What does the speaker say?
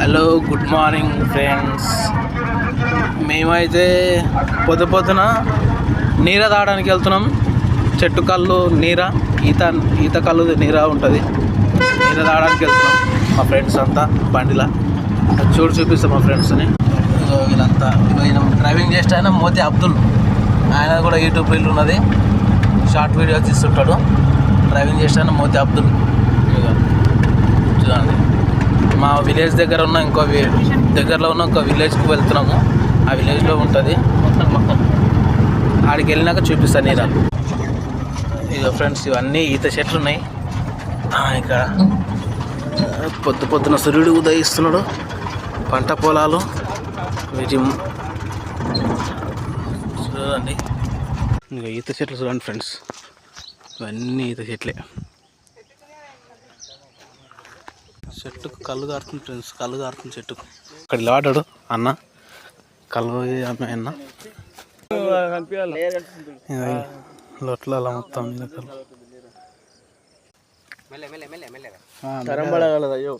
Hello good morning friends మేమైతే పొద్దు పొద్దున నీర తాగడానికి వెళ్తున్నాం. చెట్టు కళ్ళు నీర ఈత ఈత కళ్ళు నీర ఉంటుంది. నీర తాగడానికి వెళ్తున్నాం. మా ఫ్రెండ్స్ అంతా బండిలా. అది చూడు చూపిస్తాం మా ఫ్రెండ్స్ని వీళ్ళంతా ఈయన డ్రైవింగ్ చేస్తే ఆయన మోతి అబ్దుల్. ఆయన కూడా యూట్యూబ్ ఫీల్ ఉన్నది. షార్ట్ వీడియోస్ తీస్తుంటాడు. డ్రైవింగ్ చేస్తే ఆయన మోతి అబ్దుల్. చూడండి. మా విలేజ్ దగ్గర ఉన్న ఇంకో వి- దగ్గరలో ఉన్న ఇంకో విలేజ్కి వెళ్తున్నాము. ఆ విలేజ్లో ఉంటుంది. ఆడికి వెళ్ళినాక చూపిస్తాను నీరా. ఇక ఫ్రెండ్స్ ఇవన్నీ ఈత చెట్లు ఉన్నాయి. ఆ, ఇక్కడ పొద్దు పొద్దున సూర్యుడు ఉదయిస్తున్నాడు. పంట పొలాలు వీటి చూడండి. ఇంకా ఈత చెట్లు చూడండి ఫ్రెండ్స్. ఇవన్నీ ఈత చెట్లే. చెట్టుకు కళ్ళు కారుతుంది ఫ్రెండ్స్ కళ్ళు కారుతుంది చెట్టుకు. ఇక్కడ నిలబడ్డాడు అన్న. కళ్ళు అమ్మాయి అన్న. లొట్ల అలా మొత్తం అయ్యో.